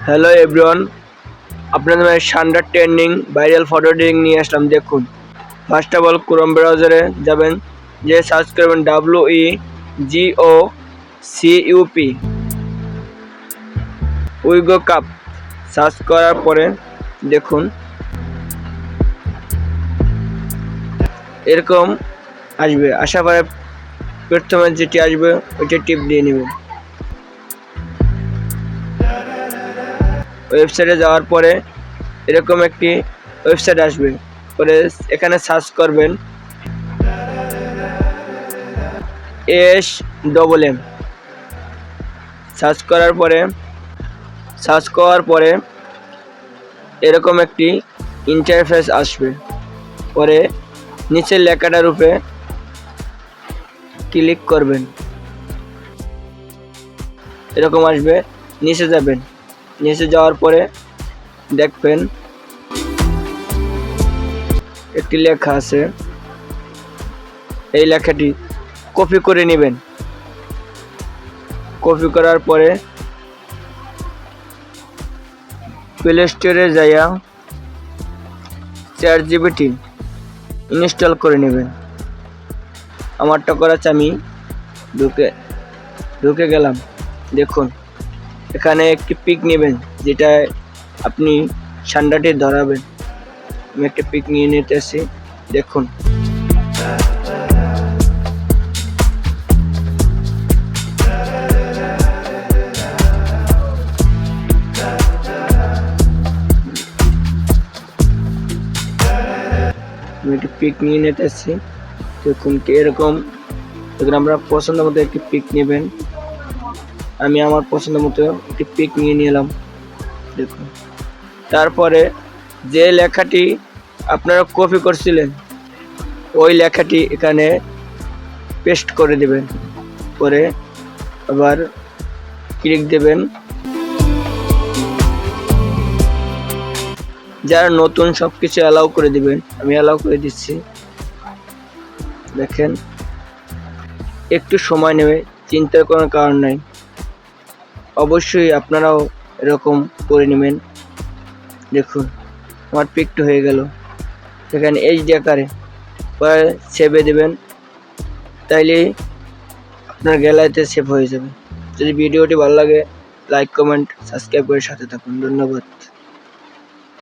Hello everyone আপনাদের মাঝে সান্ডার ট্রেন্ডিং ভাইরাল ফটো এডিটিং নিয়ে আসলাম, দেখুন। ফার্স্ট অফ অল ক্রোম ব্রাউজারে যাবেন, যে সার্চ করবেন W E G O C U P Wego cup search করার পরে দেখুন। এরকম আসবে। আসার পরে প্রথমে যেটি আসবে, ওইটা টিপ দিয়ে নেবেন ওয়েবসাইটে যাওয়ার পরে এরকম একটি ওয়েবসাইট আসবে। পরে এখানে সার্চ করবেন। এস ডবল এম সার্চ করার পরে সার্চ করার পরে এরকম একটি ইন্টারফেস আসবে। পরে নিচের লেখাটার উপরে ক্লিক করবেন। এরকম আসবে, নিচে যাবেন। নিচে যাওয়ার পরে দেখবেন একটি লেখা আছে। এই লেখাটি কপি করে নেবেন। কপি করার পরে প্লে স্টোরে যাইয়া চার জিবিটি ইনস্টল করে নেবেন। আমারটা করা আছে আমি ঢুকে ঢুকে গেলাম। দেখুন। এখানে একটি পিক নেবেন, যেটা আপনি সান্ডাটি ধরাবেন। আমি একটা পিক নিয়ে নিতে নিতেছি দেখুন। আমি একটি পিক নিয়ে নিতে নিতেছি দেখুন এরকম। দেখুন আমরা পছন্দ মতো একটি পিক নেবেন। আমি আমার পছন্দ মতো একটি পিক নিয়ে নিলাম। দেখুন। তারপরে যে লেখাটি আপনারা কপি করছিলেন, ওই লেখাটি এখানে পেস্ট করে দেবেন। করে আবার ক্লিক দেবেন। যারা নতুন সব কিছু অ্যালাউ করে দিবেন, আমি অ্যালাউ করে দিচ্ছি। দেখেন, একটু সময় নেবে, চিন্তার কোনো কারণ নাই। অবশ্যই আপনারাও এরকম করে নেবেন। দেখুন, আমার পিকটা হয়ে গেল। সেখানে এইচডি আকারে পরে সেভে দেবেন। তাইলে আপনার গ্যালারিতে সেভ হয়ে যাবে। যদি ভিডিওটি ভালো লাগে লাইক কমেন্ট সাবস্ক্রাইব করে সাথে থাকুন। ধন্যবাদ।